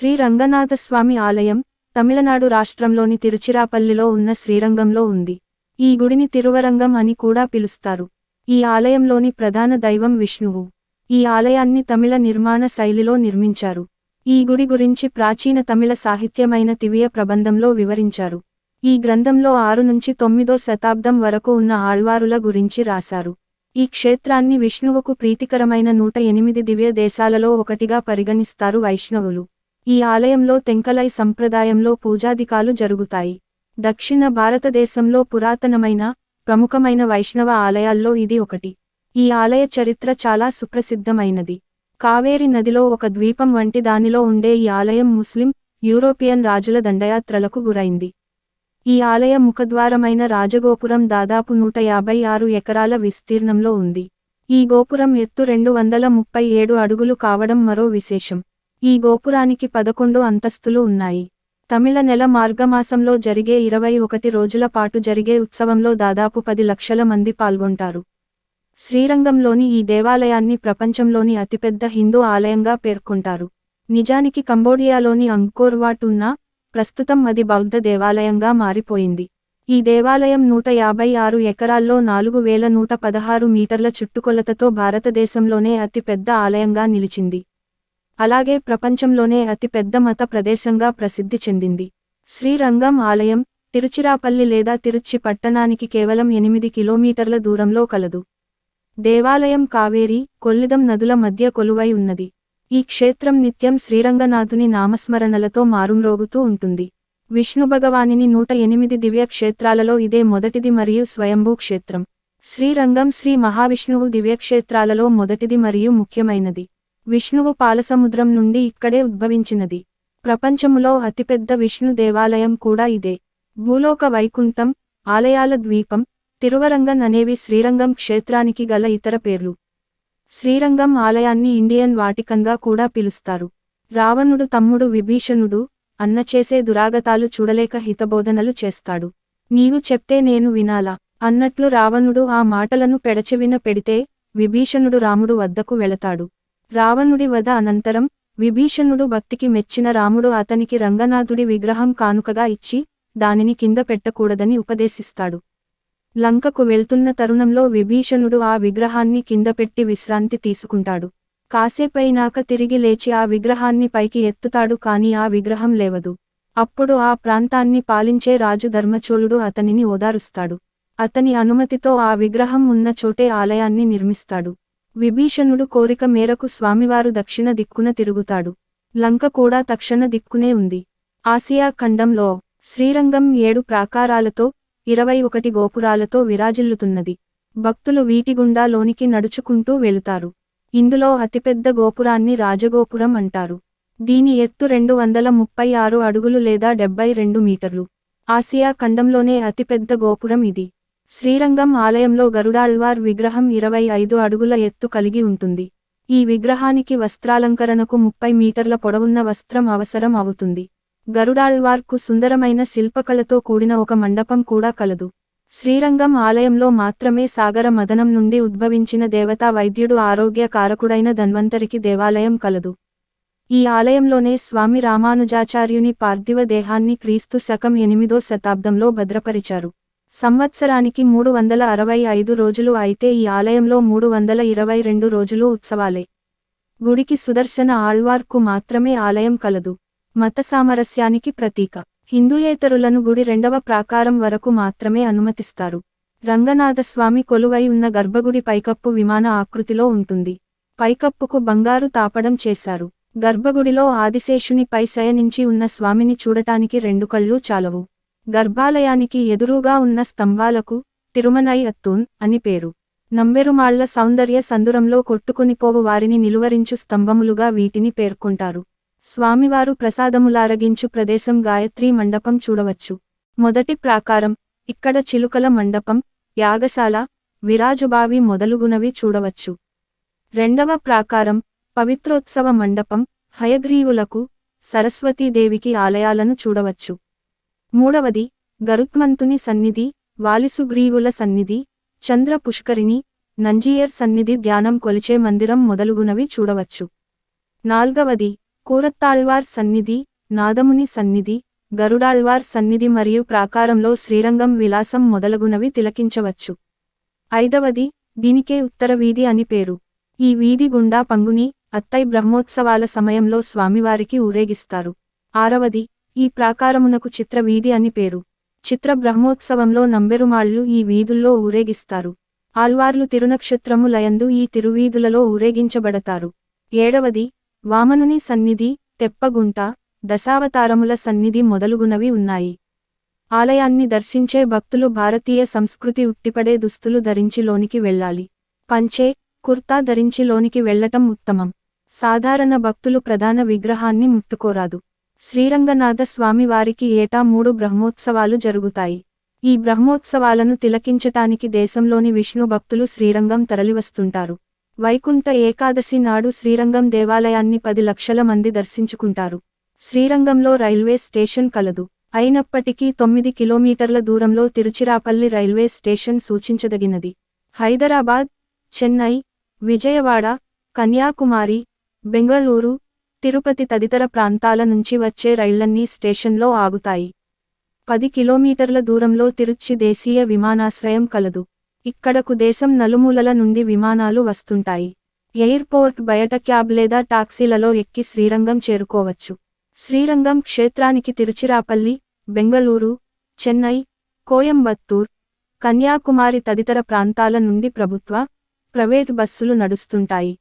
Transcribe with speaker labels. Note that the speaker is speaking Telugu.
Speaker 1: శ్రీ రంగనాథస్వామి ఆలయం తమిళనాడు రాష్ట్రంలోని తిరుచిరాపల్లిలో ఉన్న శ్రీరంగంలో ఉంది. ఈ గుడిని తిరువరంగం అని కూడా పిలుస్తారు. ఈ ఆలయంలోని ప్రధాన దైవం విష్ణువు. ఈ ఆలయాన్ని తమిళ నిర్మాణ శైలిలో నిర్మించారు. ఈ గుడి గురించి ప్రాచీన తమిళ సాహిత్యమైన తివియ ప్రబంధంలో వివరించారు. ఈ గ్రంథంలో ఆరు నుంచి తొమ్మిదో శతాబ్దం వరకు ఉన్న ఆళ్వారుల గురించి రాశారు. ఈ క్షేత్రాన్ని విష్ణువుకు ప్రీతికరమైన నూట ఎనిమిది దివ్య దేశాలలో ఒకటిగా పరిగణిస్తారు వైష్ణవులు. ఈ ఆలయంలో తెంకలై సంప్రదాయంలో పూజాదికాలు జరుగుతాయి. దక్షిణ భారతదేశంలో పురాతనమైన ప్రముఖమైన వైష్ణవ ఆలయాల్లో ఇది ఒకటి. ఈ ఆలయ చరిత్ర చాలా సుప్రసిద్ధమైనది. కావేరి నదిలో ఒక ద్వీపం వంటి దానిలో ఉండే ఈ ఆలయం ముస్లిం యూరోపియన్ రాజుల దండయాత్రలకు గురైంది. ఈ ఆలయ ముఖద్వారమైన రాజగోపురం దాదాపు నూట యాభై ఆరు ఎకరాల విస్తీర్ణంలో ఉంది. ఈ గోపురం ఎత్తు రెండు వందల ముప్పై ఏడు అడుగులు కావడం మరో విశేషం. ఈ గోపురానికి పదకొండు అంతస్తులు ఉన్నాయి. తమిళ నెల మార్గమాసంలో జరిగే ఇరవై ఒకటి రోజుల పాటు జరిగే ఉత్సవంలో దాదాపు పది లక్షల మంది పాల్గొంటారు. శ్రీరంగంలోని ఈ దేవాలయాన్ని ప్రపంచంలోని అతిపెద్ద హిందూ ఆలయంగా పేర్కొంటారు. నిజానికి కంబోడియాలోని అంకోర్వాట్ ఉన్న ప్రస్తుతం అది బౌద్ధ దేవాలయంగా మారిపోయింది. ఈ దేవాలయం నూట యాభై ఆరు ఎకరాల్లో నాలుగు వేల నూట పదహారు మీటర్ల చుట్టుకొలతతో భారతదేశంలోనే అతిపెద్ద ఆలయంగా నిలిచింది. అలాగే ప్రపంచంలోనే అతిపెద్ద మత ప్రదేశంగా ప్రసిద్ధి చెందింది. శ్రీరంగం ఆలయం తిరుచిరాపల్లి లేదా తిరుచి పట్టణానికి కేవలం ఎనిమిది కిలోమీటర్ల దూరంలో కలదు. దేవాలయం కావేరి కొల్లిదం నదుల మధ్య కొలువై ఉన్నది. ఈ క్షేత్రం నిత్యం శ్రీరంగనాథుని నామస్మరణలతో మారుమ్రోగుతూ ఉంటుంది. విష్ణు భగవానిని నూట ఎనిమిది దివ్య క్షేత్రాలలో ఇదే మొదటిది మరియు స్వయంభూ క్షేత్రం. శ్రీరంగం శ్రీ మహావిష్ణువు దివ్యక్షేత్రాలలో మొదటిది మరియు ముఖ్యమైనది. విష్ణువు పాలసముద్రం నుండి ఇక్కడే ఉద్భవించినది. ప్రపంచములో అతిపెద్ద విష్ణు దేవాలయం కూడా ఇదే. భూలోక వైకుంఠం ఆలయాల ద్వీపం తిరువరంగన్ అనేవి శ్రీరంగం క్షేత్రానికి గల ఇతర పేర్లు. శ్రీరంగం ఆలయాన్ని ఇండియన్ వాటికన్గా కూడా పిలుస్తారు. రావణుడు తమ్ముడు విభీషణుడు అన్న చేసే దురాగతాలు చూడలేక హితబోధనలు చేస్తాడు. నీవు చెప్తే నేను వినాలా? అన్నట్లు రావణుడు ఆ మాటలను పెడచెవిన పెడితే విభీషణుడు రాముడు వద్దకు వెళతాడు. రావణుడి వధ అనంతరం విభీషణుడు భక్తికి మెచ్చిన రాముడు అతనికి రంగనాథుడి విగ్రహం కానుకగా ఇచ్చి దానిని కింద పెట్టకూడదని ఉపదేశిస్తాడు. లంకకు వెళ్తున్న తరుణంలో విభీషణుడు ఆ విగ్రహాన్ని కింద పెట్టి విశ్రాంతి తీసుకుంటాడు. కాసేపైనాక తిరిగి లేచి ఆ విగ్రహాన్ని పైకి ఎత్తుతాడు కాని ఆ విగ్రహం లేవదు. అప్పుడు ఆ ప్రాంతాన్ని పాలించే రాజు ధర్మచోళుడు అతనిని ఓదారుస్తాడు. అతని అనుమతితో ఆ విగ్రహం ఉన్న చోటే ఆలయాన్ని నిర్మిస్తాడు. విభీషణుడు కోరిక మేరకు స్వామివారు దక్షిణ దిక్కున తిరుగుతాడు. లంక కూడా తక్షణ దిక్కునే ఉంది. ఆసియా ఖండంలో శ్రీరంగం ఏడు ప్రాకారాలతో ఇరవై ఒకటి గోపురాలతో విరాజిల్లుతున్నది. భక్తులు వీటి గుండా లోనికి నడుచుకుంటూ వెళుతారు. ఇందులో అతిపెద్ద గోపురాన్ని రాజగోపురం అంటారు. దీని ఎత్తు రెండు వందల ముప్పై ఆరు అడుగులు లేదా డెబ్బై రెండు మీటర్లు. ఆసియా ఖండంలోనే అతిపెద్ద గోపురం ఇది. శ్రీరంగం ఆలయంలో గరుడాళ్వార్ విగ్రహం ఇరవై ఐదు అడుగుల ఎత్తు కలిగి ఉంటుంది. ఈ విగ్రహానికి వస్త్రాలంకరణకు ముప్పై మీటర్ల పొడవున్న వస్త్రం అవసరం అవుతుంది. గరుడాళ్వార్కు సుందరమైన శిల్పకళతో కూడిన ఒక మండపం కూడా కలదు. శ్రీరంగం ఆలయంలో మాత్రమే సాగర మదనం నుండి ఉద్భవించిన దేవతా వైద్యుడు ఆరోగ్య కారకుడైన ధన్వంతరికి దేవాలయం కలదు. ఈ ఆలయంలోనే స్వామి రామానుజాచార్యుని పార్థివ దేహాన్ని క్రీస్తు శకం ఎనిమిదో శతాబ్దంలో భద్రపరిచారు. సంవత్సరానికి మూడు వందల అరవై ఐదు రోజులు అయితే ఈ ఆలయంలో మూడు వందల ఇరవై రెండు రోజులు ఉత్సవాలే. గుడికి సుదర్శన ఆళ్వార్కు మాత్రమే ఆలయం కలదు. మత సామరస్యానికి ప్రతీక. హిందూయేతరులను గుడి రెండవ ప్రాకారం వరకు మాత్రమే అనుమతిస్తారు. రంగనాథస్వామి కొలువై ఉన్న గర్భగుడి పైకప్పు విమాన ఆకృతిలో ఉంటుంది. పైకప్పుకు బంగారు తాపడం చేశారు. గర్భగుడిలో ఆదిశేషుని పై శయనించి ఉన్న స్వామిని చూడటానికి రెండు కళ్ళు చాలవు. గర్భాలయానికి ఎదురుగా ఉన్న స్తంభాలకు తిరుమనై అత్తూన్ అని పేరు. నంబెరుమాళ్ళ సౌందర్య సందురంలో కొట్టుకునిపోవు వారిని నిలువరించు స్తంభములుగా వీటిని పేర్కొంటారు. స్వామివారు ప్రసాదములారగించు ప్రదేశం గాయత్రీ మండపం చూడవచ్చు. మొదటి ప్రాకారం ఇక్కడ చిలుకల మండపం యాగశాల విరాజుబావి మొదలుగునవి చూడవచ్చు. రెండవ ప్రాకారం పవిత్రోత్సవ మండపం హయగ్రీవులకు సరస్వతీదేవికి ఆలయాలను చూడవచ్చు. మూడవది గరుత్మంతుని సన్నిధి వాలిసుగ్రీవుల సన్నిధి చంద్ర పుష్కరిణి నంజియర్ సన్నిధి ధ్యానం కొలిచే మందిరం మొదలుగునవి చూడవచ్చు. నాల్గవది కూరత్తాళ్వార్ సన్నిధి నాదముని సన్నిధి గరుడాళ్వార్ సన్నిధి మరియు ప్రాకారంలో శ్రీరంగం విలాసం మొదలగునవి తిలకించవచ్చు. ఐదవది దీనికే ఉత్తర వీధి అని పేరు. ఈ వీధి గుండా పంగుని అత్తై బ్రహ్మోత్సవాల సమయంలో స్వామివారికి ఊరేగిస్తారు. ఆరవది ఈ ప్రాకారమునకు చిత్ర వీధి అని పేరు. చిత్ర బ్రహ్మోత్సవంలో నంబెరుమాళ్ళు ఈ వీధుల్లో ఊరేగిస్తారు. ఆల్వార్లు తిరునక్షత్రము లయందు ఈ తిరువీధులలో ఊరేగించబడతారు. ఏడవది వామనుని సన్నిధి తెప్పగుంట దశావతారముల సన్నిధి మొదలుగునవి ఉన్నాయి. ఆలయాన్ని దర్శించే భక్తులు భారతీయ సంస్కృతి ఉట్టిపడే దుస్తులు ధరించి లోనికి వెళ్ళాలి. పంచే కుర్తా ధరించి లోనికి వెళ్ళటం ఉత్తమం. సాధారణ భక్తులు ప్రధాన విగ్రహాన్ని ముట్టుకోరాదు. శ్రీరంగనాథ స్వామి వారికి ఏటా మూడు బ్రహ్మోత్సవాలు జరుగుతాయి. ఈ బ్రహ్మోత్సవాలను తిలకించటానికి దేశంలోని విష్ణు భక్తులు శ్రీరంగం తరలివస్తుంటారు. వైకుంఠ ఏకాదశి నాడు శ్రీరంగం దేవాలయాన్ని పది లక్షల మంది దర్శించుకుంటారు. శ్రీరంగంలో రైల్వే స్టేషన్ కలదు. అయినప్పటికీ తొమ్మిది కిలోమీటర్ల దూరంలో తిరుచిరాపల్లి రైల్వే స్టేషన్ సూచించదగినది. హైదరాబాద్ చెన్నై విజయవాడ కన్యాకుమారి బెంగళూరు తిరుపతి తదితర ప్రాంతాల నుంచి వచ్చే రైళ్ళన్నీ స్టేషన్లో ఆగుతాయి. పది కిలోమీటర్ల దూరంలో తిరుచి దేశీయ విమానాశ్రయం కలదు. ఇక్కడకు దేశం నలుమూలల నుండి విమానాలు వస్తుంటాయి. ఎయిర్పోర్ట్ బయట క్యాబ్ లేదా టాక్సీలలో ఎక్కి శ్రీరంగం చేరుకోవచ్చు. శ్రీరంగం క్షేత్రానికి తిరుచిరాపల్లి బెంగళూరు చెన్నై కోయంబత్తూర్ కన్యాకుమారి తదితర ప్రాంతాల నుండి ప్రభుత్వ ప్రైవేట్ బస్సులు నడుస్తుంటాయి.